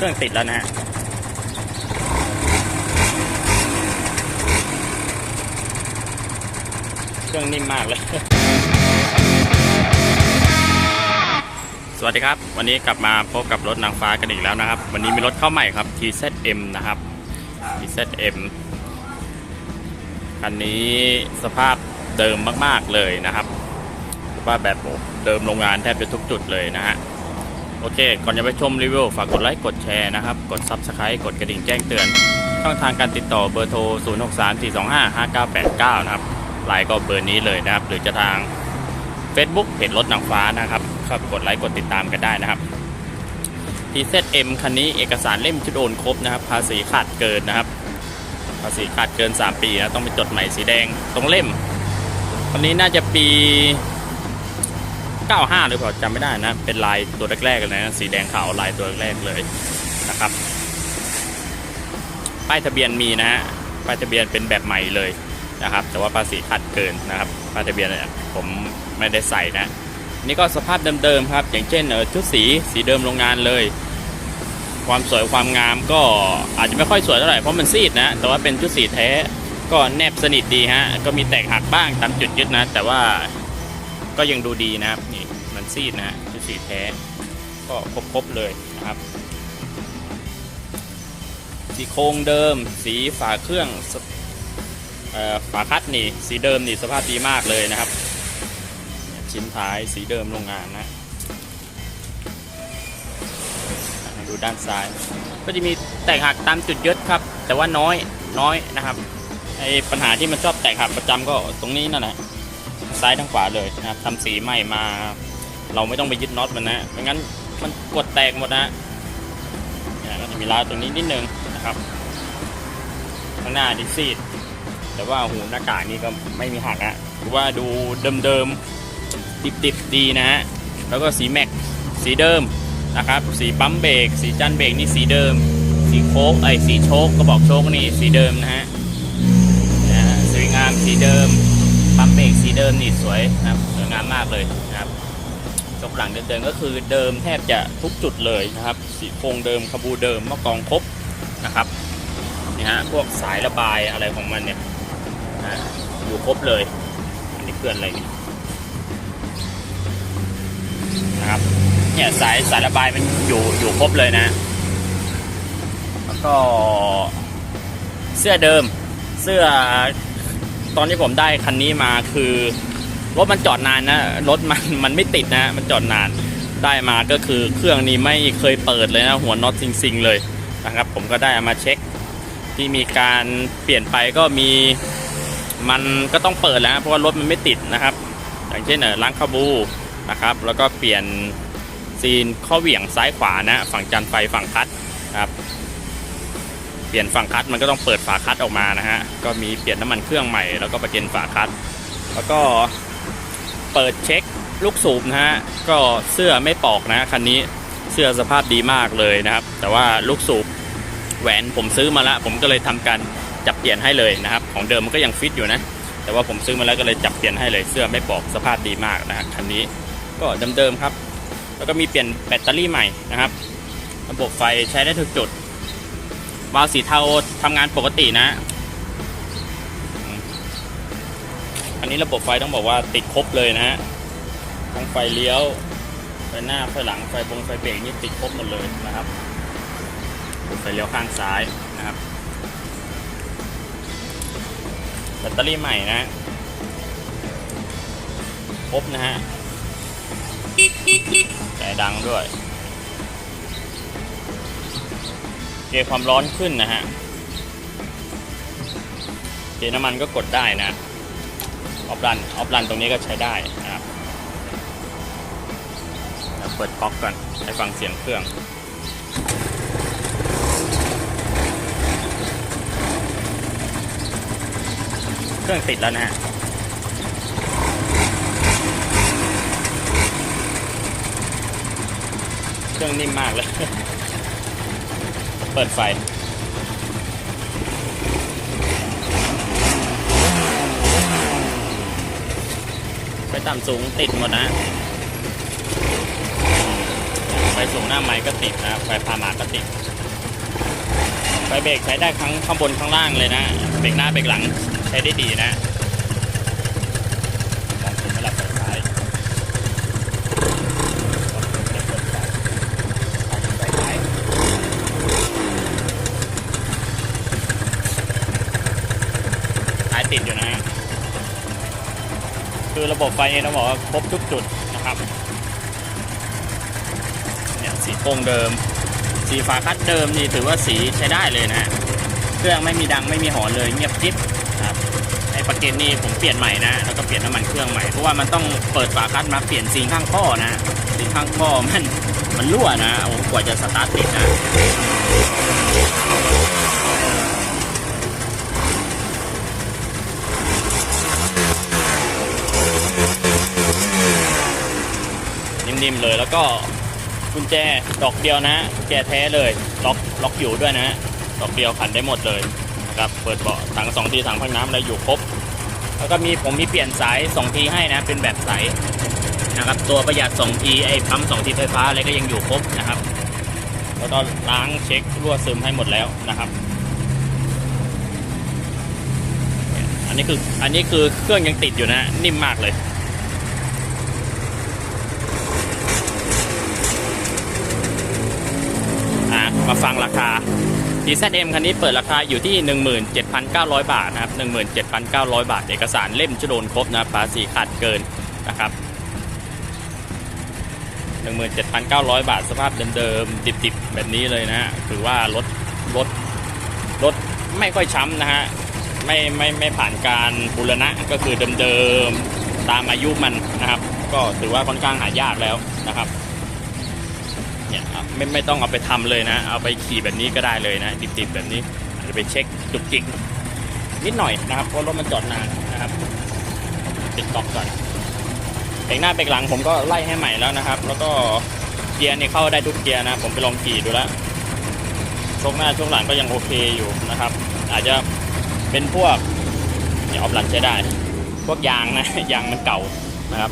เครื่องติดแล้วนะฮะเครื่องนิ่มมากเลย สวัสดีครับ วันนี้กลับมาพบกับรถนางฟ้ากันอีกแล้วนะครับ วันนี้มีรถเข้าใหม่ครับ TZM นะครับ TZM คันนี้สภาพเดิมมาก ๆ เลยนะครับสภาพแบบเดิมโรงงานแทบจะทุกจุดเลยนะฮะ โอเค ก่อนจะไปชมรีวิว ฝากกดไลค์กดแชร์นะครับ กด Subscribe กดกระดิ่งแจ้งเตือน ช่องทางการติดต่อเบอร์โทร 0634255989 นะครับไลน์ก็เบอร์นี้เลยนะครับ หรือจะทาง Facebook เพจรถนางฟ้านะครับก็กดไลค์กดติดตามกันได้นะครับ TZM คันนี้เอกสารเล่มชุดโอนครบนะครับ ภาษีขาดเกินนะครับ ภาษีขาดเกิน 3 ปีนะต้องไปจดใหม่สีแดงตรงเล่มคันนี้น่าจะปี 95หรือเปล่าจำไม่ได้นะ เป็นลายตัวแรกๆเลยนะ สีแดงขาวลายตัวแรกเลยนะครับ ป้ายทะเบียนมีนะฮะ ป้ายทะเบียนเป็นแบบใหม่เลยนะครับ แต่ว่าภาษีขาดเกินนะครับ ป้ายทะเบียนเนี่ยผมไม่ได้ใส่นะ นี่ก็สภาพเดิมๆครับ อย่างเช่นชุดสีสีเดิมโรงงานเลย ความสวยความงามก็อาจจะไม่ค่อยสวยเท่าไหร่เพราะมันซีดนะ แต่ว่าเป็นชุดสีแท้ก็แนบสนิทดีฮะ ก็มีแตกหักบ้างตามจุดยึดนะ แต่ว่า ก็ยังดูดีนะครับนี่มันซีดนะจุดสีแท้ก็ครบๆเลยนะครับสีโครงเดิม สีฝาเครื่องฝาคัดนี่สีเดิมนี่สภาพดีมากเลยนะครับ ชิ้นท้ายสีเดิมโรงงานนะดูด้านซ้าย ก็จะมีแตกหักตามจุดยึดครับ แต่ว่าน้อยน้อยนะครับไอปัญหาที่มันชอบแตกหักประจำก็ตรงนี้นั่นแหละ ซ้ายทั้งขวาเลยนะครับทำสีใหม่มา เราไม่ต้องไปยึดน็อตมันนะไม่งั้นมันกดแตกหมดนะเนี่ยก็จะมีราตรงนี้นิดนึงนะครับข้างหน้าดิซีดแต่ว่าหูหน้ากากนี่ก็ไม่มีหักอะถือว่าดูเดิมๆดิบๆดีนะฮะแล้วก็สีแม็กสีเดิมนะครับสีปั๊มเบรกสีจันเบรกนี่สีเดิม สีโค้กไอสีโชคก็บอกโชคนี่สีเดิมนะฮะนะฮะสวยงามสีเดิม ปั๊มเบรกสีเดิมนี่สวยนะครับสวยงามมากเลยนะครับจกหลังเดิมๆก็คือเดิมแทบจะทุกจุดเลยนะครับ สีโครงเดิมขบูเดิมมะกองครบนะครับนี่ฮะพวกสายระบายอะไรของมันเนี่ยนะอยู่ครบเลยอันนี้เพื่อนอะไรนี่นะครับเนี่ยสายสายระบายมันอยู่อยู่ครบเลยนะ แล้วก็เสื้อเดิมเสื้อ ตอนที่ผมได้คันนี้มาคือรถมันจอดนานนะรถมันมันไม่ติดนะ มันจอดนานได้มาก็คือเครื่องนี้ไม่เคยเปิดเลยนะ หัวน็อตซิงๆเลยนะครับ ผมก็ได้เอามาเช็ค ที่มีการเปลี่ยนไปก็มีมันก็ต้องเปิดแล้วนะเพราะว่ารถมันไม่ติดนะครับ อย่างเช่นล้างคาบูนะครับ แล้วก็เปลี่ยนซีนข้อเหวี่ยงซ้ายขวานะ ฝั่งจันไฟฝั่งคัดนะครับ เปลี่ยนฝั่งคัดมันก็ต้องเปิดฝาคัดออกมานะฮะ ก็มีเปลี่ยนน้ำมันเครื่องใหม่แล้วก็ประเก็นฝาคัด แล้วก็เปิดเช็คลูกสูบนะฮะ ก็เสื้อไม่ปอกนะคันนี้เสื้อสภาพดีมากเลยนะครับ แต่ว่าลูกสูบแหวนผมซื้อมาล้วผมก็เลยทำการจับเปลี่ยนให้เลยนะครับ ของเดิมมันก็ยังฟิตอยู่นะ แต่ว่าผมซื้อมาแล้วก็เลยจับเปลี่ยนให้เลยเสื้อไม่ปอกสภาพดีมากนะฮะคันนี้ก็เดิมๆครับ แล้วก็มีเปลี่ยนแบตเตอรี่ใหม่นะครับ ระบบไฟใช้ได้ทุกจุด วาล์วสีเทาทำงานปกตินะ อันนี้ระบบไฟต้องบอกว่าติดครบเลยนะฮะทั้งไฟเลี้ยว ไฟหน้า ไฟหลัง ไฟบงไฟเบรกนี่ติดครบหมดเลยนะครับ ไฟเลี้ยวข้างซ้ายนะครับ แบตเตอรี่ใหม่นะ ครบนะฮะแต่ดังด้วย เกจความร้อนขึ้นนะฮะเกจน้ำมันก็กดได้นะออฟรันออฟรันตรงนี้ก็ใช้ได้นะครับเดี๋ยวเปิดก๊อกก่อนให้ฟังเสียงเครื่องเครื่องติดแล้วนะฮะเครื่องนิ่มมากเลย เปิดไฟไปต่ำสูงติดหมดนะ ไฟสูงหน้าไม้ก็ติดนะ ไฟพามาก็ติด ไฟเบรกใช้ได้ทั้งข้างบนข้างล่างเลยนะ เบรกหน้าเบรกหลังใช้ได้ดีนะมองถึงระดับไฟท้ายไฟท้ายท้าย ติดอยู่นะฮะคือระบบไฟเนี่ยต้องบอกว่าครบทุกจุดนะครับ เนี่ยสีโครงเดิม สีฝาคัดเดิมนี่ถือว่าสีใช้ได้เลยนะ เครื่องไม่มีดังไม่มีหอนเลยเงียบกิ๊บครับไอ้ประเก็นนี่ผมเปลี่ยนใหม่นะ แล้วก็เปลี่ยนน้ำมันเครื่องใหม่ เพราะว่ามันต้องเปิดฝาคัดมาเปลี่ยนซีนข้างข้อนะซีนข้างข้อมันมันรั่วนะโอ้กว่าจะสตาร์ทติดนะ นิ่มๆเลย แล้วก็กุญแจดอกเดียวนะกุญแจแท้เลยล็อกล็อกอยู่ด้วยนะ ดอกเดียวขันได้หมดเลยนะครับเปิดเบาะถังสองทีถังพักน้ำอะไรอยู่ครบ แล้วก็มีผมมีเปลี่ยนสาย2ทีให้นะเป็นแบบใสนะครับตัวประหยัด2ทีไอ้ปั๊ม2ทีไฟฟ้าอะไรก็ยังอยู่ครบนะครับแล้วก็ล้างเช็ครั่วซึมให้หมดแล้วนะครับ อันนี้คืออันนี้คือเครื่องยังติดอยู่นะนิ่มมากเลย อะมา ฟังราคา TZM คันนี้เปิดราคาอยู่ที่ 17,900 บาทนะครับ 17,900 บาท เอกสารเล่มจะโดนครบนะภาษีขาดเกินนะครับ 17,900 บาท สภาพเดิมๆดิบๆแบบนี้เลยนะฮะถือว่ารถรถรถไม่ค่อยช้ำนะฮะไม่ไม่ไม่ผ่านการบูรณะก็คือเดิมๆตามอายุมันนะครับ ก็ถือว่าค่อนข้างหายากแล้วนะครับ เนี่ยไม่ไม่ต้องเอาไปทำเลยนะ เอาไปขี่แบบนี้ก็ได้เลยนะดิบๆแบบนี้อาจจะไปเช็คจุกจิกนิดหน่อยนะครับเพราะรถมันจอดนานนะครับปิดก๊อกก่อนเบรกหน้าเบรกหลังผมก็ไล่ให้ใหม่แล้วนะครับ แล้วก็เกียร์เนี่ยเข้าได้ทุกเกียร์นะ ผมไปลองขี่ดูแล้วช่วงหน้าช่วงหลังก็ยังโอเคอยู่นะครับ อาจจะเป็นพวกเนี่ยออฟหลังใช้ได้ พวกยางนะยางมันเก่านะครับ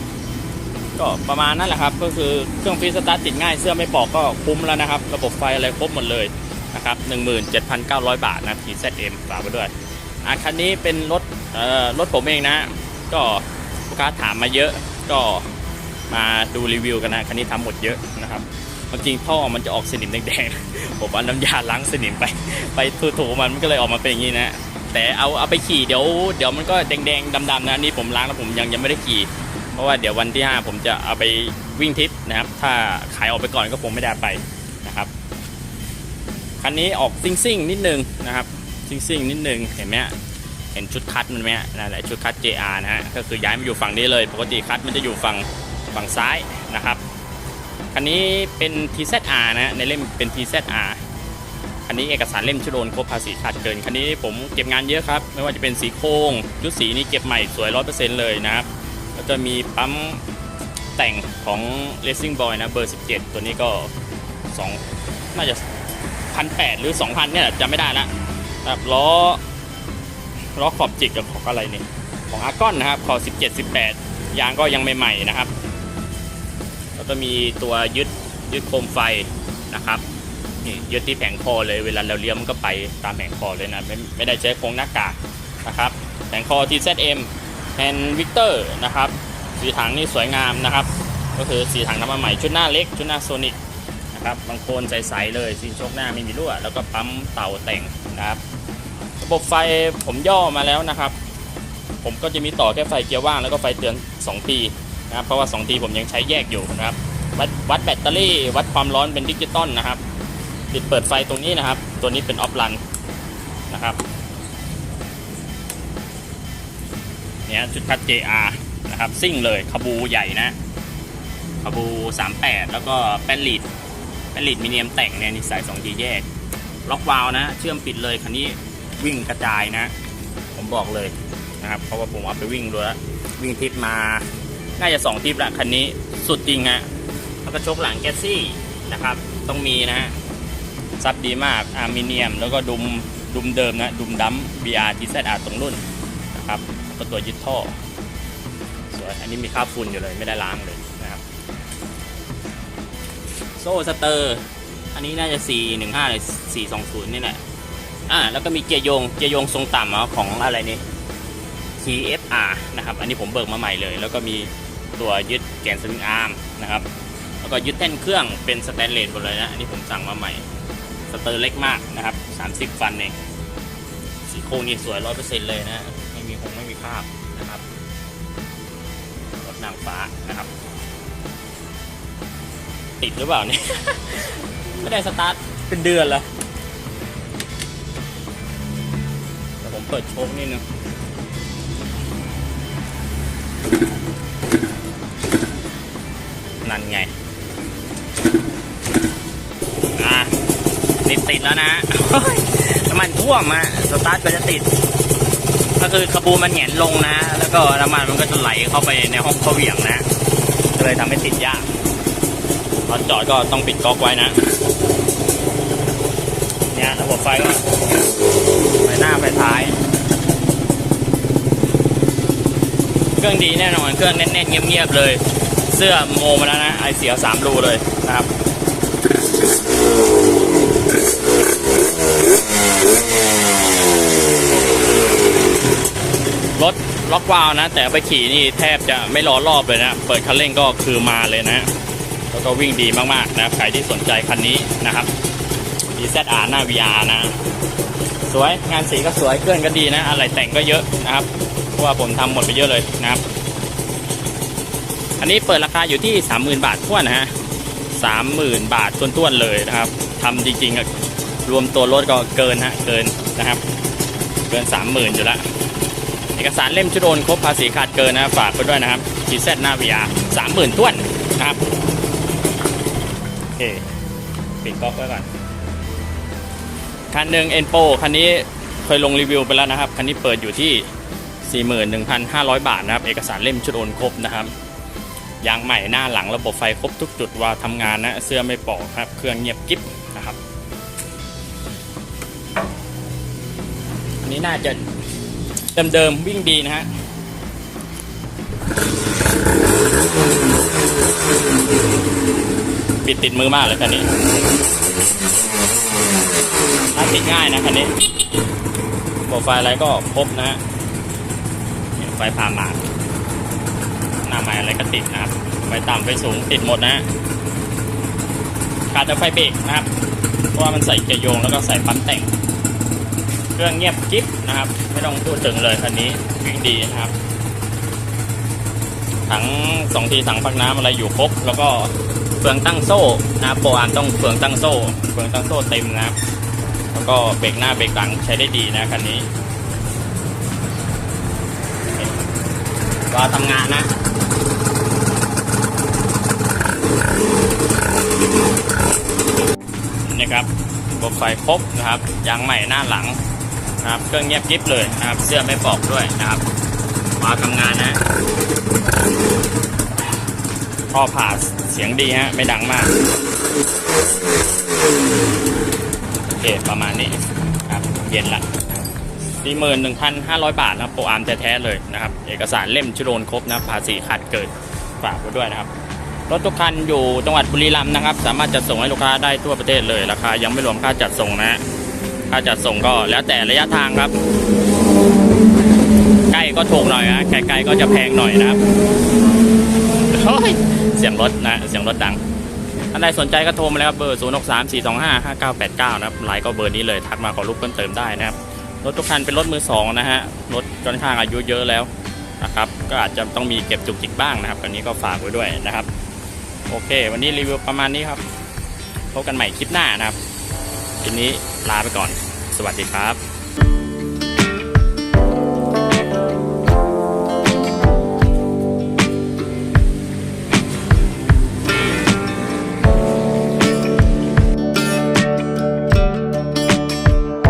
ก็ประมาณนั้นแหละครับ ก็คือเครื่องฟรีสตาร์ทติดง่ายเสื้อไม่ปอกก็คุ้มแล้วนะครับ ระบบไฟอะไรครบหมดเลยนะครับ17,900 บาทนะ TZM ฝากไว้ด้วยอะคันนี้เป็นรถเอ่อรถผมเองนะ ก็ลูกค้าถามมาเยอะก็มาดูรีวิวกันนะคันนี้ทำหมดเยอะนะครับจริงท่อมันจะออกสนิมแดงๆผมเอาน้ำยาล้างสนิมไป ไปถูๆมันมันก็เลยออกมาเป็นอย่างนี้นะแต่เอาเอาไปขี่เดี๋ยวเดี๋ยวมันก็แดงๆดำๆนะอันนี่ผมล้างแล้วผมยังยังไม่ได้ขี่ เพราะว่าเดี๋ยววันที่ 5 ผมจะเอาไปวิ่งทริปนะครับ ถ้าขายออกไปก่อนก็คงไม่ได้ไปนะครับคันนี้ออกซิ่งซิ่งนิดนึงนะครับซิ่งซิ่งนิดนึงเห็นไหมเห็นชุดคัดมันไหมฮะนั่นแหละชุดคัด JR นะฮะก็คือย้ายมาอยู่ฝั่งนี้เลย ปกติคัดมันจะอยู่ฝั่งฝั่งซ้ายนะครับคันนี้เป็น TZR นะฮะในเล่มเป็น TZR คันนี้เอกสารเล่มชุดโดนครบภาษีขาดเกินคันนี้ผมเก็บงานเยอะครับ ไม่ว่าจะเป็นสีโครงชุดสีนี่เก็บใหม่สวย100%เลยนะครับ แล้วก็มีปั๊มแต่งของ Racing Boy นะเบอร์ 17 ตัวนี้ก็ 2 น่าจะพันแหรือ 2,000 เนี่ยแหละจำไม่ได้ละครับล้อล้อขอบจิกกับของอะไรนี่ของอาร์กอนนะครับ ขอบ 17 18 ยางก็ยังใหม่ๆนะครับ แล้วก็มีตัวยึดยึดโคมไฟนะครับนี่ยึดที่แผงคอเลยเวลาเราเลี้ยวมันก็ไปตามแผงคอเลยนะไม่ไม่ได้ใช้โครงหน้ากากนะครับแผงคอ TZM แฮนวิกเตอร์นะครับสีถังนี่สวยงามนะครับ ก็คือสีถังน้ำมันใหม่ชุดหน้าเล็ก ชุดหน้าโซนิกนะครับบางโคนใสๆเลยสีชคหน้าไม่มีรั่ว แล้วก็ปั๊มเต่าแต่งนะครับ ระบบไฟผมย่อมาแล้วนะครับ ผมก็จะมีต่อแค่ไฟเกียร์ว่างแล้วก็ไฟเตือน2ทีนะครับเพราะว่า2ทีผมยังใช้แยกอยู่นะครับวัดวัดแบตเตอรี่ วัดความร้อนเป็นดิจิตอลนะครับ ติดเปิดไฟตรงนี้นะครับ ตัวนี้เป็นออฟรันนะครับ เนี่ยชุดคัด JR นะครับซิ่งเลยขบูใหญ่นะขบู 38 แล้วก็แป้นลีดแป้นลีดมิเนียมแต่งเนี่ยนี่ใส่2ทีแยก ล็อกวาล์วนะ เชื่อมปิดเลยคันนี้วิ่งกระจายนะ ผมบอกเลยนะครับเพราะว่าผมเอาไปวิ่งดูแล้ววิ่งทิปมาน่าจะ 2 ทิปละคันนี้สุดจริงฮะแล้วก็ชกหลังแกสซี่นะครับ ต้องมีนะซับดีมากอะมิเนียม แล้วก็ดุมดุมเดิมนะ ดุมดัม BR TZR ตรงรุ่นนะครับ ก็ตัวยึดท่อสวยอันนี้มีคราบฝุ่นอยู่เลยไม่ได้ล้างเลยนะครับสซ่สเตอร์ อันนี้น่าจะ 415หรือ420 นี่แหละอ่าแล้วก็มีเกียร์โยงเกียร์โยงทรงต่ำอของอะไรนี่ TFR นะครับ อันนี้ผมเบิกมาใหม่เลย แล้วก็มีตัวยึดแกนสวิงอาร์มนะครับ แล้วก็ยึดแท่นเครื่องเป็นสแตนเลสหมดเลยนะ อันนี้ผมสั่งมาใหม่ สเตอร์เล็กมากนะครับ 30 ฟันเองสีโครงนี่สวย 100%เลยนะ ม่มีหงไม่มีคราบนะครับรถนางฟ้านะครับ ติดหรือเปล่าเนี่ย ไม่ได้สตาร์ทเป็นเดือนแล้วแต่ผมเปิดโชคนิดนึงนั่นไงอะติดติดแล้วนะน้ำมันท่วมอะสตาร์ทก็จะติด ก็คือขบูมันแหงนลงนะ แล้วก็น้ำมันมันก็จะไหลเข้าไปในห้องเขาเหวี่ยงนะก็เลยทำให้ติดยากตอนจอดก็ต้องปิดก๊อกไว้นะเนี่ยระบบไฟก็ไฟหน้าไฟท้าย เครื่องดีแน่นอนเครื่องแน่นๆเงียบๆเลย เสื้อโมมาแล้วนะไอเสียสามรูเลยนะครับ รถล็อกวาล์วนะ แต่ไปขี่นี่แทบจะไม่รอรอบเลยนะ เปิดคันเร่งก็คือมาเลยนะ แล้วก็วิ่งดีมากๆนะใครที่สนใจคันนี้นะครับ DZR หน้า VR นะ สวยงานสีก็สวยเครื่องก็ดีนะ อะไรแต่งก็เยอะนะครับ เพราะว่าผมทำหมดไปเยอะเลยนะครับ อันนี้เปิดราคาอยู่ที่ 30,000 บาทท้วนนะฮะ30,000บาทท้วนๆเลยนะครับทำจริงๆรวมตัวรถก็เกินฮะเกินนะครับ เกิน30,000อยู่แล้ว เอกสารเล่มชุดโอนครบภาษีขาดเกินนะฝากไปด้วยนะครับ GZ หน้า VR 30,000ท้วนนะครับโอเคปิดก๊อกไว้ก่อนคันหนึ่งเอ็นโปคันนี้เคยลงรีวิวไปแล้วนะครับ คันนี้เปิดอยู่ที่ 41,500 บาทนะครับ เอกสารเล่มชุดโอนครบนะครับยางใหม่หน้าหลังระบบไฟครบทุกจุดว่าทำงานนะ เสื้อไม่ปอกครับ เครื่องเงียบกิ๊บนะครับ อันนี้น่าจะ เดิมๆวิ่งดีนะฮะปิดติดมือมากเลยคันนี้ถ้าติดง่ายนะคันนี้โปรไฟล์อะไรก็ครบนะฮะไฟพาหมากหน้าไม้อะไรก็ติดนะครับ ไฟต่ำไฟสูงติดหมดนะฮะขาดแต่ไฟเบรกนะครับ เพราะว่ามันใส่เกียร์โยงแล้วก็ใส่ปั๊มแต่ง เครื่องเงียบกิ๊บนะครับ ไม่ต้องพูดถึงเลยคันนี้วิ่งดีนะครับ ถังสองทีถังพักน้ำอะไรอยู่ครบแล้วก็เฟืองตั้งโซ่นะครับโปรอาร์มต้องเฟืองตั้งโซ่เฟืองตั้งโซ่เต็มนะครับ แล้วก็เบรกหน้าเบรกหลังใช้ได้ดีนะคันนี้ก็ทำงานนะนี่ครับระบบไฟครบนะครับยางใหม่หน้าหลัง นะครับเครื่องเงียบกริบเลยนะครับเสื้อไม่ปอกด้วยนะครับมาทำงานนะท่อผ่าเสียงดีฮะไม่ดังมากโอเคประมาณนี้ครับเย็นละ41,500บาทนะครับโปรอาร์มแท้ๆเลยนะครับ เอกสารเล่มชุโรนครบนะภาษีขาดเกิดฝากไว้ด้วยนะครับรถทุกคันอยู่จังหวัดบุรีรัมย์นะครับ สามารถจัดส่งให้ลูกค้าได้ทั่วประเทศเลยราคายังไม่รวมค่าจัดส่งนะฮะ ค่าจัดส่งก็แล้วแต่ระยะทางครับ ใกล้ก็ถูกหน่อยนะไกลๆก็จะแพงหน่อยนะครับเสียงรถนะเสียงรถดังท่านใดสนใจก็โทรมาเลยครับเบอร์ 0 6 3 4 2 5 5 9 8 9 นะครับไลน์ก็เบอร์นี้เลยทักมาขอรูปเพิ่มเติมได้นะครับ รถทุกคันเป็นรถมือสองนะฮะ รถค่อนข้างอายุเยอะแล้วนะครับ ก็อาจจะต้องมีเก็บจุกจิกบ้างนะครับอันนี้ก็ฝากไว้ด้วยนะครับ โอเค วันนี้รีวิวประมาณนี้ครับ พบกันใหม่คลิปหน้านะครับทีนี้ลาไปก่อน สวัสดีครับ